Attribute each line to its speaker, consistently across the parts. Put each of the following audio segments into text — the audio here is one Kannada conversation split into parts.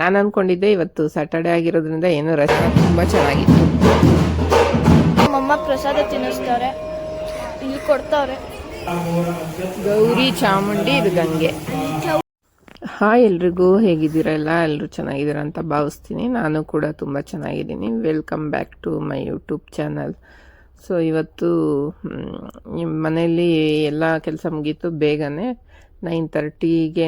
Speaker 1: ನಾನು ಅಂದ್ಕೊಂಡಿದ್ದೆ ಇವತ್ತು ಸ್ಯಾಟರ್ಡೆ ಆಗಿರೋದ್ರಿಂದ ಏನೋ ರಚನೆ ತುಂಬ ಚೆನ್ನಾಗಿತ್ತು.
Speaker 2: ನಮ್ಮಮ್ಮ ಪ್ರಸಾದ ತಿನ್ನಿಸ್ತಾರೆ. ಇಲ್ಲಿ ಕೊಡ್ತಾರೆ.
Speaker 1: ಗೌರಿ ಚಾಮುಂಡಿ ಇದು ಗಂಗೆ. ಹಾಯ್ ಎಲ್ರಿಗೂ ಹೇಗಿದ್ದೀರಾ ಎಲ್ಲ? ಎಲ್ಲರೂ ಚೆನ್ನಾಗಿದ್ದೀರಾ ಅಂತ ಭಾವಿಸ್ತೀನಿ. ನಾನು ಕೂಡ ತುಂಬ ಚೆನ್ನಾಗಿದ್ದೀನಿ. Welcome back to my YouTube channel so ಇವತ್ತು ನಿಮ್ಮ ಮನೆಯಲ್ಲಿ ಎಲ್ಲ ಕೆಲಸ ಮುಗೀತು ಬೇಗನೆ. ನೈನ್ ತರ್ಟಿಗೇ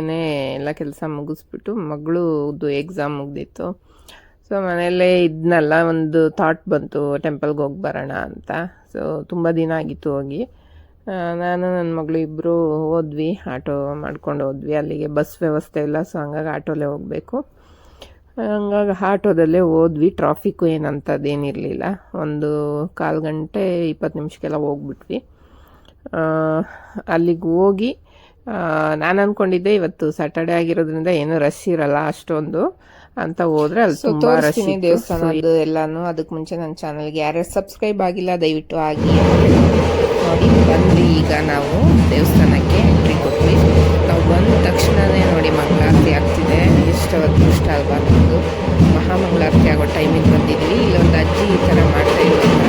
Speaker 1: ಎಲ್ಲ ಕೆಲಸ ಮುಗಿಸ್ಬಿಟ್ಟು ಮಗಳದು ಎಕ್ಸಾಮ್ ಮುಗ್ದಿತ್ತು. ಸೊ ಮನೆಯಲ್ಲೇ ಇದ್ನಲ್ಲ, ಒಂದು ಥಾಟ್ ಬಂತು ಟೆಂಪಲ್ಗೆ ಹೋಗಿ ಬರೋಣ ಅಂತ. ಸೊ ತುಂಬ ದಿನ ಆಗಿತ್ತು ಹೋಗಿ. ನಾನು ನನ್ನ ಮಗಳು ಇಬ್ಬರು ಹೋದ್ವಿ, ಆಟೋ ಮಾಡ್ಕೊಂಡು ಹೋದ್ವಿ. ಅಲ್ಲಿಗೆ ಬಸ್ ವ್ಯವಸ್ಥೆ ಇಲ್ಲ ಸೊ ಹಂಗಾಗಿ ಆಟೋಲೇ ಹೋಗಬೇಕು. ಹಂಗಾಗಿ ಆಟೋದಲ್ಲೇ ಹೋದ್ವಿ. ಟ್ರಾಫಿಕ್ಕು ಏನಂಥದ್ದು ಏನಿರಲಿಲ್ಲ ಒಂದು ಕಾಲು ಗಂಟೆ ಇಪ್ಪತ್ತು ನಿಮಿಷಕ್ಕೆಲ್ಲ ಹೋಗ್ಬಿಟ್ವಿ. ಅಲ್ಲಿಗೆ ಹೋಗಿ ನಾನು ಅಂದ್ಕೊಂಡಿದ್ದೆ ಇವತ್ತು ಸ್ಯಾಟರ್ಡೆ ಆಗಿರೋದ್ರಿಂದ ಏನು ರಶ್ ಇರಲ್ಲ ಅಷ್ಟೊಂದು ಅಂತ ಹೋದ್ರೆ ಅಲ್ಲಿ ತುಂಬಾ ರಶ್ ದೇವಸ್ಥಾನದ್ದು ಎಲ್ಲಾನು. ಅದಕ್ಕೆ ಮುಂಚೆ ನನ್ನ ಚಾನಲ್ಗೆ ಯಾರ್ಯಾರು ಸಬ್ಸ್ಕ್ರೈಬ್ ಆಗಿಲ್ಲ ದಯವಿಟ್ಟು ಆಗಿ ನೋಡಿ. ಬಂದ್ವಿ ಈಗ ನಾವು ದೇವಸ್ಥಾನಕ್ಕೆ ಎಂಟ್ರಿ ಕೊಟ್ವಿ. ನಾವು ಬಂದ ತಕ್ಷಣನೇ ನೋಡಿ ಮಂಗಳಾರತಿ ಆಗ್ತಿದೆ. ಎಷ್ಟು ಅದೃಷ್ಟ ಅಲ್ವಾ ನಮ್ಮದು ಮಹಾಮಂಗಳಾರತಿ ಆಗೋ ಟೈಮಿಗೆ ಬಂದಿದ್ವಿ. ಇಲ್ಲೊಂದು ಅಜ್ಜಿ ಈ ಥರ ಮಾಡ್ತಾ ಇರೋದು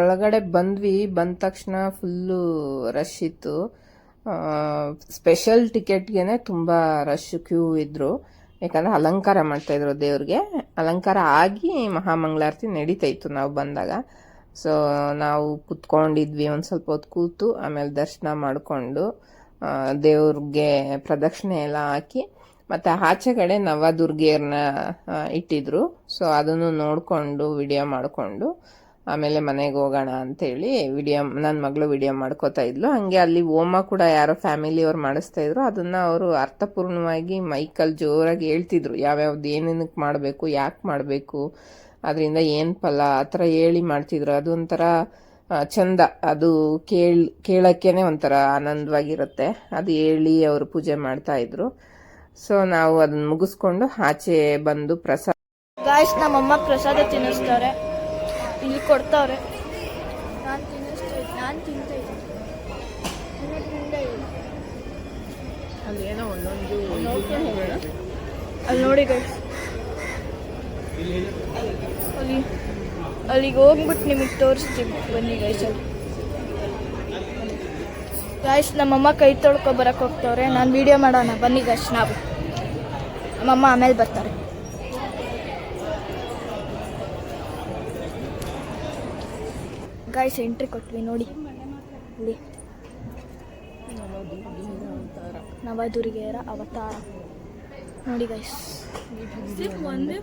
Speaker 1: ಒಳಗಡೆ ಬಂದ್ವಿ, ಬಂದ ತಕ್ಷಣ ಫುಲ್ಲು ರಶ್ ಇತ್ತು. ಸ್ಪೆಷಲ್ ಟಿಕೆಟ್ಗೆನೆ ತುಂಬ ರಶ್ ಕ್ಯೂ ಇದ್ರು. ಯಾಕಂದ್ರೆ ಅಲಂಕಾರ ಮಾಡ್ತಾ ಇದ್ರು ದೇವ್ರಿಗೆ. ಅಲಂಕಾರ ಆಗಿ ಮಹಾಮಂಗಳಾರತಿ ನಡೀತಾ ಇತ್ತು ನಾವು ಬಂದಾಗ. ಸೊ ನಾವು ಕುತ್ಕೊಂಡಿದ್ವಿ ಒಂದು ಸ್ವಲ್ಪ ಹೊತ್ತು ಕೂತು, ಆಮೇಲೆ ದರ್ಶನ ಮಾಡಿಕೊಂಡು ದೇವ್ರಿಗೆ ಪ್ರದಕ್ಷಿಣೆ ಎಲ್ಲ ಹಾಕಿ, ಮತ್ತು ಆಚೆ ಕಡೆ ಇಟ್ಟಿದ್ರು. ಸೊ ಅದನ್ನು ನೋಡಿಕೊಂಡು ವಿಡಿಯೋ ಮಾಡಿಕೊಂಡು ಆಮೇಲೆ ಮನೆಗೆ ಹೋಗೋಣ ಅಂತೇಳಿ ವಿಡಿಯೋ ನನ್ನ ಮಗಳು ವಿಡಿಯೋ ಮಾಡ್ಕೋತಾ ಇದ್ಲು. ಹಾಗೆ ಅಲ್ಲಿ ಓಮ ಕೂಡ ಯಾರೋ ಫ್ಯಾಮಿಲಿಯವ್ರು ಮಾಡಿಸ್ತಾ ಇದ್ರು. ಅದನ್ನ ಅವರು ಅರ್ಥಪೂರ್ಣವಾಗಿ ಮೈಕಲ್ಲಿ ಜೋರಾಗಿ ಹೇಳ್ತಿದ್ರು. ಯಾವ್ಯಾವ್ದು ಏನೇನಕ್ಕೆ ಮಾಡಬೇಕು, ಯಾಕೆ ಮಾಡಬೇಕು, ಅದರಿಂದ ಏನು ಫಲ, ಆ ಥರ ಹೇಳಿ ಮಾಡ್ತಿದ್ರು. ಅದೊಂಥರ ಚಂದ. ಅದು ಕೇಳ್, ಕೇಳಕ್ಕೇನೆ ಒಂಥರ ಆನಂದವಾಗಿರುತ್ತೆ. ಅದು ಹೇಳಿ ಅವರು ಪೂಜೆ ಮಾಡ್ತಾ ಇದ್ರು. ಸೊ ನಾವು ಅದನ್ನ ಮುಗಿಸ್ಕೊಂಡು ಆಚೆ ಬಂದು ಪ್ರಸಾದ
Speaker 2: ನಮ್ಮಮ್ಮ ಪ್ರಸಾದ ತಿನ್ನಿಸ್ತಾರೆ. ಕೊಡ್ತಾವ್ರೆ. ನಾನು ತಿನ್ನಿಸ್ತಾ ನಾನು ತಿಂತ
Speaker 1: ಅಲ್ಲಿ ಏನೋ ಒಂದೊಂದು
Speaker 2: ಅಲ್ಲಿ ನೋಡಿ ಗೈಸ್ ಅಲ್ಲಿ ಅಲ್ಲಿಗೆ ಹೋಗ್ಬಿಟ್ಟು ನಿಮಗೆ ತೋರಿಸ್ತೀವಿ ಬನ್ನಿ ಗೈಸ್ ಅಲ್ಲಿ. ಗಾಯ್ಸ್ ನಮ್ಮಮ್ಮ ಕೈ ತೊಳ್ಕೊ ಬರಕ್ಕೆ ಹೋಗ್ತವ್ರೆ. ನಾನು ವೀಡಿಯೋ ಮಾಡೋಣ. ಬನ್ನಿ ಗೈಸ್ ನಾವು. ನಮ್ಮಮ್ಮ ಆಮೇಲೆ ಬರ್ತಾರೆ. ಗಾಯ್ಸ್ ಎಂಟ್ರಿ ಕೊಟ್ವಿ ನೋಡಿ. ಇಲ್ಲಿ. ನವದುರ್ಗೆಯರ ಅವತಾರ. ನೋಡಿ ಗೈಸ್ ಒಂದೇ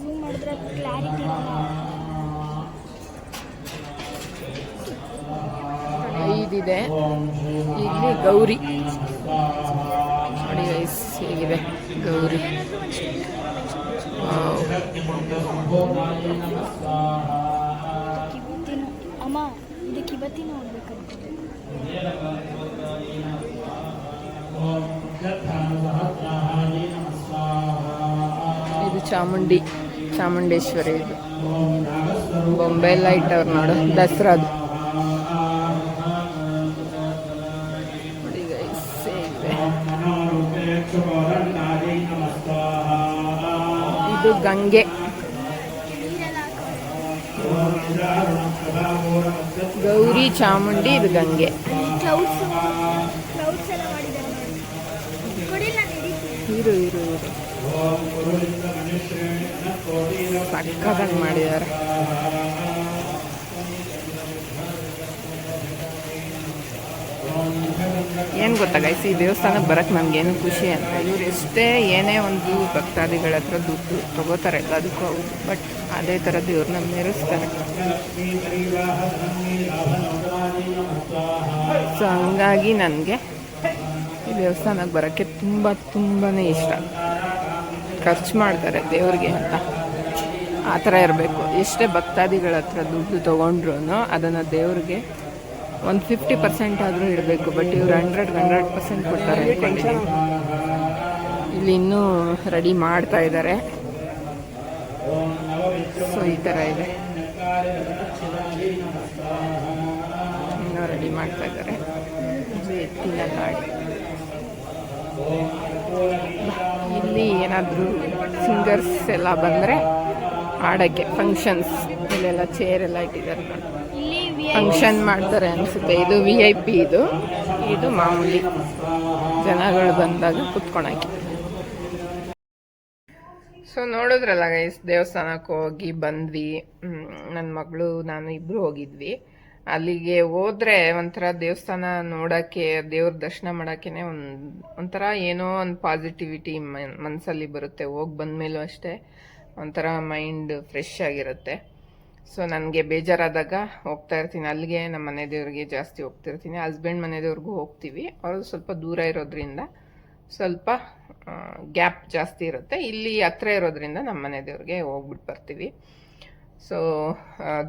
Speaker 2: ಝೂಮ್ ಮಾಡಿದ್ರೆ ಕ್ಲಾರಿಟಿ
Speaker 1: ಐದಿದೆ. ಇಲ್ಲಿ ಗೌರಿ. ನೋಡಿ ಗೈಸ್ ಹೇಗಿದೆ ಗೌರಿ.
Speaker 2: ಇದು
Speaker 1: ಚಾಮುಂಡಿ ಚಾಮುಂಡೇಶ್ವರಿ ಇದು. ಬೊಂಬೆ ಲೈಟ್ ಅವ್ರು ನೋಡು ದಸರಾದು. ಇದು ಗಂಗೆ. ಗೌರಿ ಚಾಮುಂಡಿ ಇದು ಗಂಗೆ. ಇರು ಇರು ಇರು ಮಾಡಿದ್ದಾರೆ. ಏನು ಗೊತ್ತಾ ಗೈಸ್ ಈ ದೇವಸ್ಥಾನಕ್ಕೆ ಬರೋಕ್ಕೆ ನಮ್ಗೇನು ಖುಷಿ ಅಂತ. ಇವ್ರು ಎಷ್ಟೇ ಏನೇ ಒಂದು ಭಕ್ತಾದಿಗಳ ಹತ್ರ ದುಡ್ಡು ತಗೋತಾರೆ ಅದಕ್ಕೂ ಬಟ್ ಅದೇ ಥರ ದೇವ್ರನ್ನ ಮೆರೆಸ್ತಾರೆ ಸೊ ಹಂಗಾಗಿ ನನಗೆ ಈ ದೇವಸ್ಥಾನಕ್ಕೆ ಬರೋಕ್ಕೆ ತುಂಬ ತುಂಬಾ ಇಷ್ಟ. ಖರ್ಚು ಮಾಡ್ತಾರೆ ದೇವ್ರಿಗೆ ಅಂತ. ಆ ಥರ ಇರಬೇಕು. ಎಷ್ಟೇ ಭಕ್ತಾದಿಗಳ ಹತ್ರ ದುಡ್ಡು ತೊಗೊಂಡ್ರು ಅದನ್ನು ದೇವ್ರಿಗೆ ಒಂದು ಫಿಫ್ಟಿ ಪರ್ಸೆಂಟ್ ಆದರೂ ಇಡಬೇಕು. ಬಟ್ ಇವ್ರು ಹಂಡ್ರೆಡ್ ಹಂಡ್ರೆಡ್ ಪರ್ಸೆಂಟ್ ಕೊಡ್ತಾರೆ. ಇಲ್ಲಿ ಇನ್ನೂ ರೆಡಿ ಮಾಡ್ತಾ ಇದ್ದಾರೆ. ಸೊ ಈ ಥರ ಇದೆ. ಇನ್ನೂ ರೆಡಿ ಮಾಡ್ತಾ ಇದ್ದಾರೆ. ಎತ್ತಿನ ಗಾಡಿ ಇಲ್ಲಿ ಏನಾದರೂ ಸಿಂಗರ್ಸ್ ಎಲ್ಲ ಬಂದರೆ ಆಡೋಕ್ಕೆ ಫಂಕ್ಷನ್ಸ್ ಇಲ್ಲೆಲ್ಲ ಚೇರ್ ಎಲ್ಲ ಇಟ್ಟಿದ್ದಾರೆ ಫಂಕ್ಷನ್ ಮಾಡ್ತಾರೆ ಅನಿಸುತ್ತೆ. ಇದು ವಿ ಐ ಪಿ ಇದು. ಇದು ಮಾಮೂಲಿ ಜನಗಳು ಬಂದಾಗ ಕುತ್ಕೊಳಕ್ಕೆ. ಸೊ ನೋಡಿದ್ರಲ್ಲ ಗೈಸ್ ದೇವಸ್ಥಾನಕ್ಕೆ ಹೋಗಿ ಬಂದ್ವಿ. ನನ್ನ ಮಗಳು, ನಾನು ಇಬ್ಬರು ಹೋಗಿದ್ವಿ. ಅಲ್ಲಿಗೆ ಹೋದ್ರೆ ಒಂಥರ ದೇವಸ್ಥಾನ ನೋಡಕ್ಕೆ, ದೇವ್ರ ದರ್ಶನ ಮಾಡೋಕ್ಕೇನೆ ಒಂದು, ಒಂಥರ ಏನೋ ಒಂದು ಪಾಸಿಟಿವಿಟಿ ಮನಸ್ಸಲ್ಲಿ ಬರುತ್ತೆ. ಹೋಗಿ ಬಂದಮೇಲೂ ಅಷ್ಟೇ ಒಂಥರ ಮೈಂಡ್ ಫ್ರೆಶ್ ಆಗಿರುತ್ತೆ. ಸೊ ನನಗೆ ಬೇಜಾರಾದಾಗ ಹೋಗ್ತಾ ಇರ್ತೀನಿ. ಅಲ್ಲಿಗೆ ನಮ್ಮ ಮನೆ ದೇವ್ರಿಗೆ ಜಾಸ್ತಿ ಹೋಗ್ತಿರ್ತೀನಿ ಹಸ್ಬೆಂಡ್ ಮನೆ ದೇವ್ರಿಗೂ ಹೋಗ್ತೀವಿ. ಅವರು ಸ್ವಲ್ಪ ದೂರ ಇರೋದ್ರಿಂದ ಸ್ವಲ್ಪ ಗ್ಯಾಪ್ ಜಾಸ್ತಿ ಇರುತ್ತೆ. ಇಲ್ಲಿ ಹತ್ರ ಇರೋದ್ರಿಂದ ನಮ್ಮ ಮನೆ ದೇವ್ರಿಗೆ ಹೋಗ್ಬಿಟ್ಟು ಬರ್ತೀವಿ. ಸೊ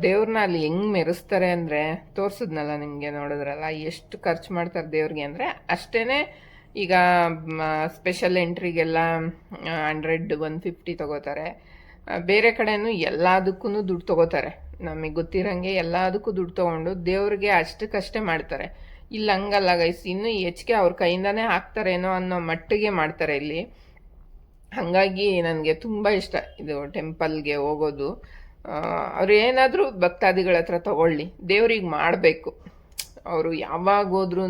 Speaker 1: ದೇವ್ರನ್ನ ಅಲ್ಲಿ ಹೆಂಗ್ ಮೆರೆಸ್ತಾರೆ ಅಂದರೆ ತೋರಿಸಿದ್ನಲ್ಲ ನಿಮಗೆ ನೋಡಿದ್ರಲ್ಲ, ಎಷ್ಟು ಖರ್ಚು ಮಾಡ್ತಾರೆ ದೇವ್ರಿಗೆ ಅಂದರೆ ಅಷ್ಟೇ ಈಗ ಸ್ಪೆಷಲ್ ಎಂಟ್ರಿಗೆಲ್ಲ ಹಂಡ್ರೆಡ್ ಒನ್ ಫಿಫ್ಟಿ ತಗೋತಾರೆ. ಬೇರೆ ಕಡೆನೂ ಎಲ್ಲದಕ್ಕೂ ದುಡ್ಡು ತಗೋತಾರೆ. ನಮಗೆ ಗೊತ್ತಿರಂಗೆ ಎಲ್ಲದಕ್ಕೂ ದುಡ್ಡು ತಗೊಂಡು ದೇವ್ರಿಗೆ ಅಷ್ಟಕ್ಕಷ್ಟೇ ಮಾಡ್ತಾರೆ. ಇಲ್ಲಿ, ಹಂಗಲ್ಲ ಗೈಸ್ ಇನ್ನೂ ಹೆಚ್ಚಿಗೆ ಅವ್ರ ಕೈಯಿಂದಾನೇ ಹಾಕ್ತಾರೇನೋ ಅನ್ನೋ ಮಟ್ಟಿಗೆ ಮಾಡ್ತಾರೆ ಇಲ್ಲಿ. ಹಾಗಾಗಿ ನನಗೆ ತುಂಬ ಇಷ್ಟ ಇದು ಟೆಂಪಲ್ಗೆ ಹೋಗೋದು. ಅವ್ರು ಏನಾದರೂ ಭಕ್ತಾದಿಗಳ ಹತ್ರ ತಗೊಳ್ಳಿ. ದೇವ್ರಿಗೆ ಮಾಡಬೇಕು. ಅವರು ಯಾವಾಗ ಹೋದ್ರೂ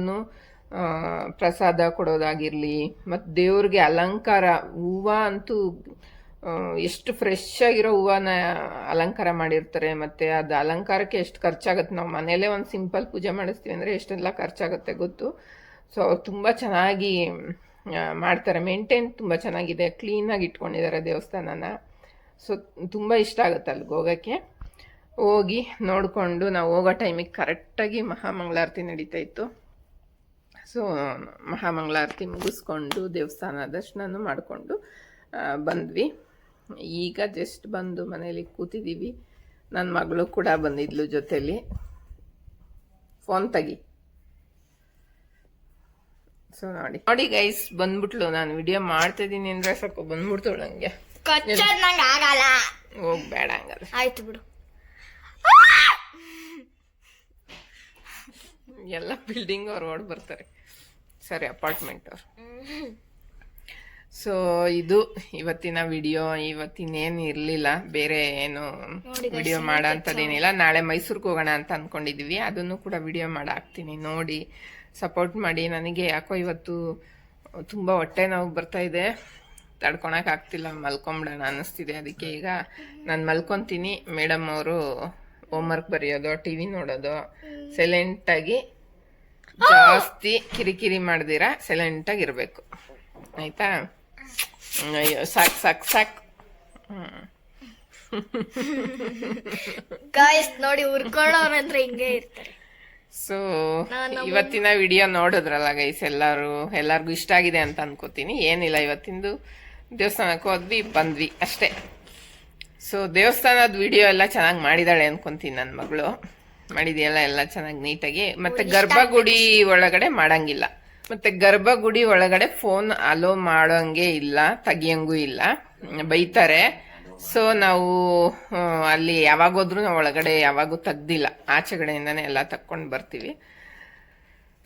Speaker 1: ಪ್ರಸಾದ ಕೊಡೋದಾಗಿರಲಿ, ಮತ್ತು ದೇವ್ರಿಗೆ ಅಲಂಕಾರ, ಹೂವು ಅಂತೂ ಎಷ್ಟು ಫ್ರೆಶ್ ಆಗಿರೋ ಹೂವನ ಅಲಂಕಾರ ಮಾಡಿರ್ತಾರೆ, ಮತ್ತು ಅದು ಅಲಂಕಾರಕ್ಕೆ ಎಷ್ಟು ಖರ್ಚಾಗುತ್ತೆ. ನಾವು ಮನೆಯಲ್ಲೇ ಒಂದು ಸಿಂಪಲ್ ಪೂಜೆ ಮಾಡಿಸ್ತೀವಿ ಅಂದರೆ ಎಷ್ಟೆಲ್ಲ ಖರ್ಚಾಗುತ್ತೆ ಗೊತ್ತು. ಸೊ ಅವ್ರು ತುಂಬ ಚೆನ್ನಾಗಿ ಮಾಡ್ತಾರೆ. ಮೇಂಟೈನ್ ತುಂಬ ಚೆನ್ನಾಗಿದೆ. ಕ್ಲೀನಾಗಿ ಇಟ್ಕೊಂಡಿದ್ದಾರೆ ದೇವಸ್ಥಾನನ. ಸೊ, ತುಂಬ ಇಷ್ಟ ಆಗುತ್ತೆ ಅಲ್ಲಿಗೆ ಹೋಗೋಕ್ಕೆ ಹೋಗಿ ನೋಡಿಕೊಂಡು ನಾವು ಹೋಗೋ ಟೈಮಿಗೆ ಕರೆಕ್ಟಾಗಿ ಮಹಾಮಂಗಳಾರತಿ ನಡೀತಾ ಇತ್ತು. ಸೊ, ಮಹಾಮಂಗಳಾರತಿ ಮುಗಿಸ್ಕೊಂಡು ದೇವಸ್ಥಾನ ದರ್ಶನನೂ ಮಾಡಿಕೊಂಡು ಬಂದ್ವಿ. ಈಗ ಜಸ್ಟ್ ಬಂದು ಮನೇಲಿ ಕೂತಿದ್ದೀವಿ. ನನ್ನ ಮಗಳು ಕೂಡ ಬಂದಿದ್ಲು ಜೊತೆಯಲ್ಲಿ ಫೋನ್ ತೆಗಿ. ಸೊ ನೋಡಿ. ನೋಡಿ ಗೈಸ್ ಬಂದ್ಬಿಟ್ಲು. ನಾನು ವಿಡಿಯೋ ಮಾಡ್ತಿದ್ದೀನಿ ಅಂದರೆ ಸ್ವಲ್ಪ ಬಂದ್ಬಿಡ್ತಾಳು ನಂಗೆ.
Speaker 2: ಕಚ್ಚೋದ್ ನಂಗೆ ಆಗಲ್ಲ
Speaker 1: ಹೋಗ್ಬೇಡ ಹಂಗಾರೆ
Speaker 2: ಆಯ್ತು ಬಿಡು.
Speaker 1: ಎಲ್ಲ ಬಿಲ್ಡಿಂಗ್ ಅವ್ರು ಓಡ್ ಬರ್ತಾರೆ. ಸರಿ ಅಪಾರ್ಟ್ಮೆಂಟ್ ಅವ್ರು. ಸೊ ಇದು ಇವತ್ತಿನ ವಿಡಿಯೋ ಇವತ್ತಿನೇನು ಇರಲಿಲ್ಲ. ಬೇರೆ ಏನು ವಿಡಿಯೋ ಮಾಡೋ ಅಂಥದ್ದೇನಿಲ್ಲ ನಾಳೆ ಮೈಸೂರಿಗೆ ಹೋಗೋಣ ಅಂತ ಅಂದ್ಕೊಂಡಿದ್ದೀವಿ ಅದನ್ನು ಕೂಡ ವಿಡಿಯೋ ಮಾಡಿ ಹಾಕ್ತೀನಿ. ನೋಡಿ ಸಪೋರ್ಟ್ ಮಾಡಿ. ನನಗೆ ಯಾಕೋ ಇವತ್ತು ತುಂಬ ಹೊಟ್ಟೆ ನೋವು ಬರ್ತಾ ಇದೆ. ತಡ್ಕೊಳಕ್ ಆಗ್ತಿಲ್ಲ ಮಲ್ಕೊಂಬಿಡೋಣ ಅನ್ನಿಸ್ತಿದೆ. ಅದಕ್ಕೆ ಈಗ ನಾನು ಮಲ್ಕೊತೀನಿ. ಮೇಡಮ್ ಅವರು ಹೋಮ್ವರ್ಕ್ ಬರೆಯೋದು ಟಿ ವಿ ನೋಡೋದು. ಸೈಲೆಂಟಾಗಿ ಜಾಸ್ತಿ ಕಿರಿಕಿರಿ ಮಾಡ್ದಿರ ಸೈಲೆಂಟಾಗಿ ಇರಬೇಕು. ಆಯ್ತಾ? ಅಯ್ಯೋ ಸಾಕು ಸಾಕು ಸಾಕು.
Speaker 2: ಗಾಯಸ್ ನೋಡಿ ಉರ್ಕೊಳ್ಳೋರಂದ್ರೆ ಹಿಂಗೆ ಇರ್ತಾರೆ.
Speaker 1: ಸೊ ಇವತ್ತಿನ ವಿಡಿಯೋ ನೋಡಿದ್ರಲ್ಲ ಗೈಸ್ ಎಲ್ಲರೂ ಎಲ್ಲರಿಗೂ ಇಷ್ಟ ಆಗಿದೆ ಅಂತ ಅನ್ಕೋತೀನಿ. ಏನಿಲ್ಲ ಇವತ್ತಿಂದು ದೇವಸ್ಥಾನಕ್ಕೆ ಹೋದ್ವಿ ಬಂದ್ವಿ ಅಷ್ಟೇ. ಸೊ ದೇವಸ್ಥಾನದ ವಿಡಿಯೋ ಎಲ್ಲ ಚೆನ್ನಾಗಿ ಮಾಡಿದಾಳೆ ಅನ್ಕೊಂತೀನಿ ನನ್ನ ಮಗಳು. ಮಾಡಿದೆಯಲ್ಲ ಎಲ್ಲ ಚೆನ್ನಾಗಿ ನೀಟಾಗಿ. ಮತ್ತೆ ಗರ್ಭಗುಡಿ ಒಳಗಡೆ ಮಾಡಂಗಿಲ್ಲ. ಮತ್ತೆ ಗರ್ಭಗುಡಿ ಒಳಗಡೆ ಫೋನ್ ಅಲೋ ಮಾಡೋಂಗೆ ಇಲ್ಲ ತೆಗಿಯಂಗೂ ಇಲ್ಲ. ಬೈತಾರೆ. ಸೊ ನಾವು ಅಲ್ಲಿ ಯಾವಾಗೋದ್ರೂ ನಾವು ಒಳಗಡೆ ಯಾವಾಗೂ ತೆಗ್ದಿಲ್ಲ. ಆಚೆಗಡೆಯಿಂದನೇ ಎಲ್ಲ ತಕ್ಕೊಂಡು ಬರ್ತೀವಿ.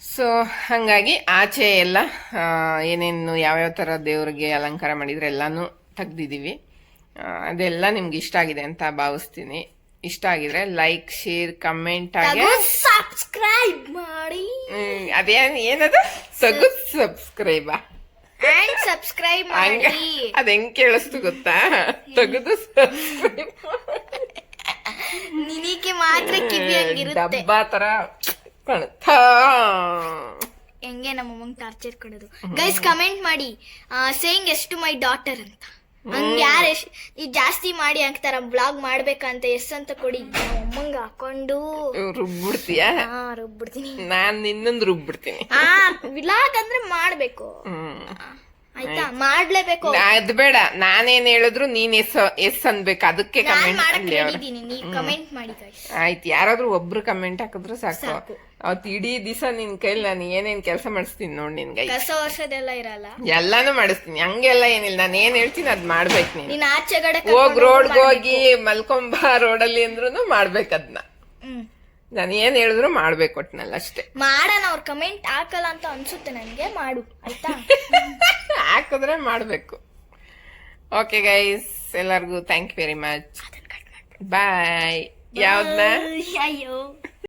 Speaker 1: ಸೊ ಹಾಗಾಗಿ ಆಚೆ ಎಲ್ಲ ಏನೇನು ಯಾವ್ಯಾವ ಥರ ದೇವರಿಗೆ ಅಲಂಕಾರ ಮಾಡಿದ್ರೆ ಎಲ್ಲಾನು ತೆಗ್ದಿದ್ದೀವಿ. ಅದೆಲ್ಲ ನಿಮ್ಗೆ ಇಷ್ಟ ಆಗಿದೆ ಅಂತ ಭಾವಿಸ್ತೀನಿ. ಇಷ್ಟ ಆಗಿದ್ರೆ ಲೈಕ್ ಶೇರ್ ಕಮೆಂಟ್ ಆಗಿ
Speaker 2: ಸಬ್ಸ್ಕ್ರೈಬ್ ಮಾಡಿ.
Speaker 1: ಅದೇ ಏನದು? ತಗು ಸಬ್ಸ್ಕ್ರೈಬ್
Speaker 2: ಸಬ್ಸ್ಕ್ರೈಬ್
Speaker 1: ಅದ
Speaker 2: ಮಾಡಿ?
Speaker 1: ಅದ್ ಹೆಂಗ್ ಕೇಳಿಸ್ತು ಗೊತ್ತಾ? ತೆಗೆದು ಸಬ್ಸ್ಕ್ರೈಬ್
Speaker 2: ನಿನಗೆ ಮಾತ್ರ ಕಿವಿ ಹಂಗಿರುತ್ತೆ.
Speaker 1: ಡಬ್ಬಾ ತರ ಕಾಣುತ್ತಾ.
Speaker 2: ಹೆಂಗೆ ನಮ್ಮಮ್ಮಂಗ್ ಟಾರ್ಚರ್ ಕೊಡೋದು. ಗೈಸ್ ಕಮೆಂಟ್ ಮಾಡಿ. ಸೇಯಿಂಗ್ ಎಷ್ಟು ಮೈ ಡಾಟರ್ ಅಂತ. ಹಂಗ ಯಾರು ಎಷ್ಟು ಈ ಜಾಸ್ತಿ ಮಾಡಿ ಹಾಕ್ತಾರ ಬ್ಲಾಗ್ ಮಾಡ್ಬೇಕಂತ ಎಸ್ ಅಂತ ಕೊಡಿ. ಅಮ್ಮಂಗ ಹಾಕೊಂಡು.
Speaker 1: ರುಬ್ಬಿಡ್ತೀಯ?
Speaker 2: ಹಾ ರುಬ್ಬಿಡ್ತೀನಿ.
Speaker 1: ನಾನ್ ನಿನ್ನೊಂದು ರುಬ್ಬಿಡ್ತೀನಿ.
Speaker 2: ಹಾ ವಿಲಾಗ್ ಅಂದ್ರೆ ಮಾಡ್ಬೇಕು. ಆಯ್ತಾ? ಮಾಡ್ಲೇಬೇಕು.
Speaker 1: ಅದ್ ಬೇಡ. ನಾನೇನ್ ಹೇಳಿದ್ರು ನೀನ್ ಎಸ್ ಎಸ್ ಅನ್ಬೇಕು. ಅದಕ್ಕೆ ಕಮೆಂಟ್
Speaker 2: ನೀವು ಕಮೆಂಟ್ ಮಾಡಿ
Speaker 1: ಆಯ್ತು. ಯಾರಾದ್ರೂ ಒಬ್ರು ಕಮೆಂಟ್ ಹಾಕಿದ್ರು ಸಾಕು.
Speaker 2: ಸಾಕು.
Speaker 1: ಅವತ್ ಇಡೀ ದಿವಸ ನಿನ್ ಕೈಲಿ ನಾನು ಏನೇನ್ ಕೆಲಸ ಮಾಡಿಸ್ತೀನಿ ನೋಡ್ ನಿನ್ಗೆ
Speaker 2: ಕಸ ವರ್ಷದೆಲ್ಲ ಇರಲ್ಲ?
Speaker 1: ಎಲ್ಲಾನು ಮಾಡಿಸ್ತೀನಿ. ಹಂಗೆಲ್ಲ ಏನಿಲ್ಲ. ನಾನು ಏನ್ ಹೇಳ್ತೀನಿ ಅದ್ ಮಾಡ್ಬೇಕು ನೀನ್.
Speaker 2: ಆಚೆ ಆಚೆಗಡೆ
Speaker 1: ಹೋಗ್ ರೋಡ್ಗೆ ಹೋಗಿ ಮಲ್ಕೊಂಬ ರೋಡಲ್ಲಿ ಅಂದ್ರೂ ಮಾಡ್ಬೇಕು ಅದನ್ನ ನಾನು ಏನ್ ಹೇಳಿದ್ರು ಮಾಡ್ಬೇಕು ಒಟ್ನಲ್ಲಿ ಅಷ್ಟೇ.
Speaker 2: ಮಾಡೋಣ ಅವ್ರ ಕಮೆಂಟ್ ಹಾಕಲ್ಲ ಅಂತ ಅನ್ಸುತ್ತೆ ನನಗೆ. ಮಾಡು. ಆಯ್ತಾ?
Speaker 1: ಹಾಕಿದ್ರೆ ಮಾಡ್ಬೇಕು. ಓಕೆ ಗೈಸ್ ಎಲ್ಲರಿಗೂ thank you very much bye ಯಾವ್ದನ್ನ
Speaker 2: ಅಯ್ಯೋ.